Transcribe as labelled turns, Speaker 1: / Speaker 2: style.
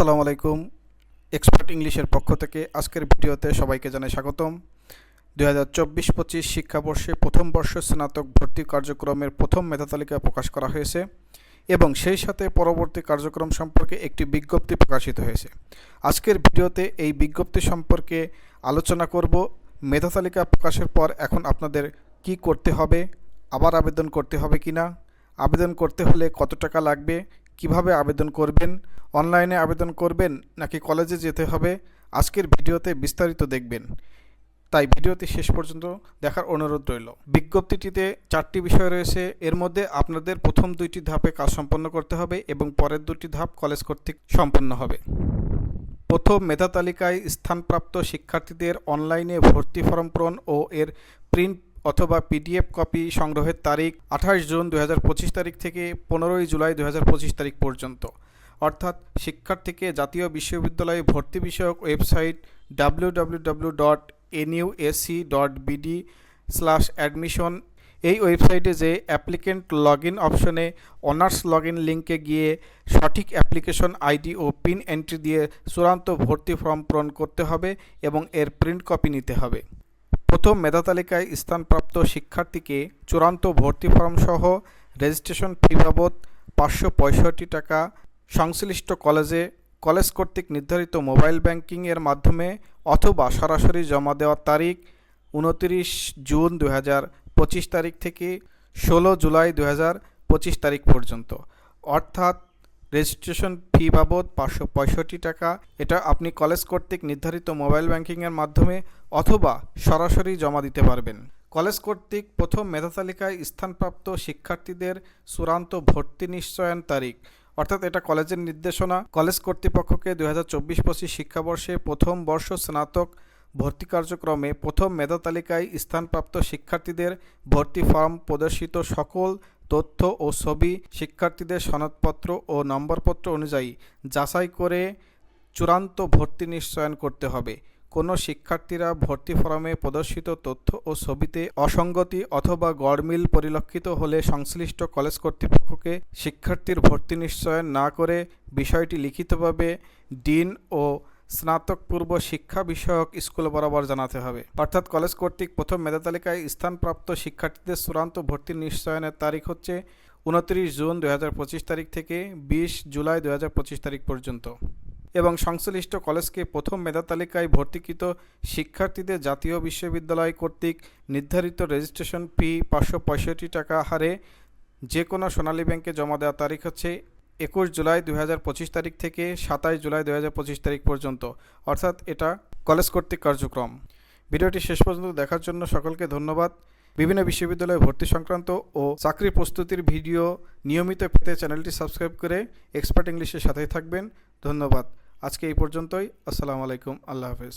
Speaker 1: আসসালামু আলাইকুম, এক্সপার্ট ইংলিশের পক্ষ থেকে আজকের ভিডিওতে সবাইকে জানাই স্বাগতম। দু হাজার চব্বিশ পঁচিশ শিক্ষাবর্ষে প্রথম বর্ষ স্নাতক ভর্তি কার্যক্রমের প্রথম মেধা তালিকা প্রকাশ করা হয়েছে এবং সেই সাথে পরবর্তী কার্যক্রম সম্পর্কে একটি বিজ্ঞপ্তি প্রকাশিত হয়েছে। আজকের ভিডিওতে এই বিজ্ঞপ্তি সম্পর্কে আলোচনা করব, মেধা তালিকা প্রকাশের পর এখন আপনাদের কি করতে হবে, আবার আবেদন করতে হবে কিনা, আবেদন করতে হলে কত টাকা লাগবে কীভাবে আবেদন করবেন? অনলাইনে আবেদন করবেন নাকি কলেজে যেতে হবে? আজকের ভিডিওতে বিস্তারিত দেখবেন। তাই ভিডিওটি শেষ পর্যন্ত দেখার অনুরোধ রইল। বিজ্ঞপ্তিটিতে চারটি বিষয় রয়েছে। এর মধ্যে আপনাদের প্রথম দুইটি ধাপে কাজ সম্পন্ন করতে হবে এবং পরের দুটি ধাপ কলেজ কর্তৃক সম্পন্ন হবে। প্রথম মেধা তালিকায় স্থানপ্রাপ্ত শিক্ষার্থীদের অনলাইনে ভর্তি ফর্ম পূরণ ও এর প্রিন্ট অথবা পিডিএফ কপি সংগ্রহের তারিখ আঠাশ জুন দু হাজার পঁচিশ তারিখ থেকে পনেরোই জুলাই দু হাজার পঁচিশ তারিখ পর্যন্ত। অর্থাৎ শিক্ষার্থীকে জাতীয় বিশ্ববিদ্যালয়ে ভর্তি বিষয়ক website W dot dot BD admission. এই ওয়েবসাইটে যে অ্যাপ্লিকেন্ট লগ ইন অপশনে অনার্স লগ ইন লিঙ্কে গিয়ে সঠিক অ্যাপ্লিকেশন আইডি ও পিন এন্ট্রি দিয়ে চূড়ান্ত ভর্তি ফর্ম পূরণ করতে হবে এবং এর প্রিন্ট কপি নিতে হবে। প্রথম মেধা তালিকায় স্থানপ্রাপ্ত শিক্ষার্থীকে চূড়ান্ত ভর্তি ফর্ম সহ রেজিস্ট্রেশন ফি বাবদ পাঁচশো পঁয়ষট্টি টাকা, সংশ্লিষ্ট কলেজে কলেজ কর্তৃক নির্ধারিত মোবাইল ব্যাংকিংয়ের মাধ্যমে অথবা সরাসরি জমা দেওয়ার তারিখ উনতিরিশ জুন দু পঁচিশ তারিখ থেকে ষোলো জুলাই দু পঁচিশ তারিখ পর্যন্ত। অর্থাৎ রেজিস্ট্রেশন ফি বাবদ পাঁচশো পঁয়ষট্টি টাকা। এটা আপনি কলেজ কর্তৃক নির্ধারিত মোবাইল ব্যাংকিংয়ের মাধ্যমে অথবা সরাসরি জমা দিতে পারবেন। কলেজ কর্তৃক প্রথম মেধা তালিকায় স্থানপ্রাপ্ত শিক্ষার্থীদের চূড়ান্ত ভর্তি নিশ্চয়ন তারিখ, অর্থাৎ এটা কলেজের নির্দেশনা। কলেজ কর্তৃপক্ষকে দু হাজার চব্বিশ পঁচিশ শিক্ষাবর্ষে প্রথম বর্ষ স্নাতক ভর্তি কার্যক্রমে প্রথম মেধা তালিকায় স্থানপ্রাপ্ত শিক্ষার্থীদের ভর্তি ফর্ম প্রদর্শিত সকল তথ্য ও ছবি শিক্ষার্থীদের সনদপত্র ও নম্বরপত্র অনুযায়ী যাচাই করে চূড়ান্ত ভর্তি নিশ্চয়ন করতে হবে। কোনো শিক্ষার্থীরা ভর্তি ফরমে প্রদর্শিত তথ্য ও ছবিতে অসঙ্গতি অথবা গড়মিল পরিলক্ষিত হলে সংশ্লিষ্ট কলেজ কর্তৃপক্ষকে শিক্ষার্থীর ভর্তি নিশ্চয়ন না করে বিষয়টি লিখিতভাবে ডিন ও স্নাতক পূর্ব শিক্ষা বিষয়ক স্কুল বরাবর জানাতে হবে। অর্থাৎ কলেজ কর্তৃক প্রথম মেধা তালিকায় স্থানপ্রাপ্ত শিক্ষার্থীদের চূড়ান্ত ভর্তি নিশ্চয়নের তারিখ হচ্ছে উনত্রিশ জুন দু হাজার পঁচিশ তারিখ থেকে বিশ জুলাই দু হাজার পঁচিশ তারিখ পর্যন্ত। এবং সংশ্লিষ্ট কলেজকে প্রথম মেধা তালিকায় ভর্তিকৃত শিক্ষার্থীদের জাতীয় বিশ্ববিদ্যালয় কর্তৃক নির্ধারিত রেজিস্ট্রেশন ফি পাঁচশো পঁয়ষট্টি টাকা হারে যে কোনো সোনালী ব্যাংকে জমা দেওয়ার তারিখ হচ্ছে একুশ জুলাই দু হাজার পঁচিশ তারিখ থেকে সাতাশ জুলাই দু হাজার পঁচিশ তারিখ পর্যন্ত। অর্থাৎ এটা কলেজ কর্তৃক কার্যক্রম। ভিডিওটি শেষ পর্যন্ত দেখার জন্য সকলকে ধন্যবাদ। বিভিন্ন বিশ্ববিদ্যালয়ে ভর্তি সংক্রান্ত ও চাকরি প্রস্তুতির ভিডিও নিয়মিত পেতে চ্যানেলটি সাবস্ক্রাইব করে এক্সপার্ট ইংলিশের সাথেই থাকবেন। ধন্যবাদ। আজকে এই পর্যন্তই। আসসালামু আলাইকুম। আল্লাহ হাফেজ।